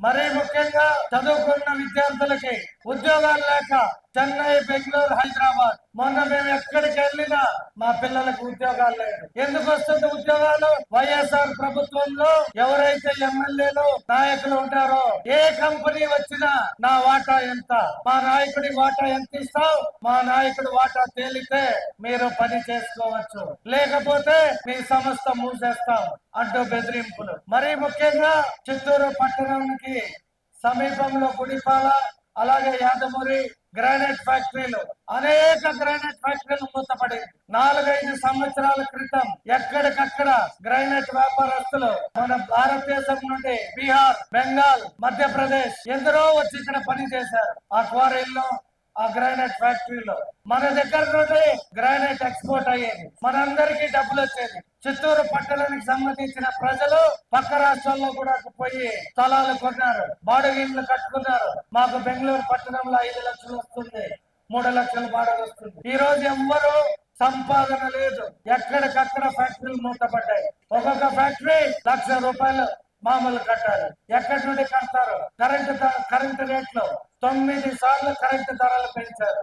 మరీ ముఖ్యంగా చదువుకున్న విద్యార్థులకి ఉద్యోగాలు లేక చెన్నై బెంగళూరు హైదరాబాద్ మొన్న మేము ఎక్కడికి వెళ్ళినా మా పిల్లలకు ఉద్యోగాలు లేదు ఎందుకు వస్తుంది ఉద్యోగాలు? వైఎస్ఆర్ ప్రభుత్వంలో ఎవరైతే ఎమ్మెల్యేలు నాయకులు ఉంటారో ఏ కంపెనీ వచ్చినా నా వాటా ఎంత? మా నాయకుడి వాటా ఎంత ఇస్తావు? మా నాయకుడి వాటా తేలితే మీరు పని చేసుకోవచ్చు. లేకపోతే మీ సంస్థ మూసేస్తాం. అంటూ బెదిరింపులు. మరీ ముఖ్యంగా చిత్తూరు పట్టణానికి సమీపంలో గుడిపాల అలాగే యాదమూరి గ్రానైట్ ఫ్యాక్టరీలు అనేక గ్రానైట్ ఫ్యాక్టరీలు మూతపడింది నాలుగైదు సంవత్సరాల క్రితం ఎక్కడికక్కడ గ్రానైట్ వ్యాపారస్తులు మన భారతదేశం నుండి బీహార్ బెంగాల్ మధ్యప్రదేశ్ ఎందరో వచ్చి ఇక్కడ పని చేశారు. ఆ క్వారీల్లో ఆ గ్రానైట్ ఫ్యాక్టరీలో మన దగ్గర నుండి గ్రానైట్ ఎక్స్పోర్ట్ అయ్యేది. మనందరికీ డబ్బులు వచ్చేది చిత్తూరు పట్టణానికి సంబంధించిన ప్రజలు పక్క రాష్ట్రాల్లో కూడా పోయి స్థలాలు కొన్నారు బాడుగిళ్ళు కట్టుకున్నారు. మాకు బెంగళూరు పట్టణంలో ఐదు లక్షలు వస్తుంది మూడు లక్షల బాడుగ వస్తుంది. ఈ రోజు ఎవ్వరు సంపాదన లేదు. ఎక్కడికక్కడ ఫ్యాక్టరీలు మూతపడ్డాయి. ఒక్కొక్క ఫ్యాక్టరీ లక్ష రూపాయలు మామూలు కట్టాలి ఎక్కడి నుండి కడతారు? కరెంటు కరెంటు రేట్లు తొమ్మిది సార్లు కరెంటు ధరలు పెంచారు.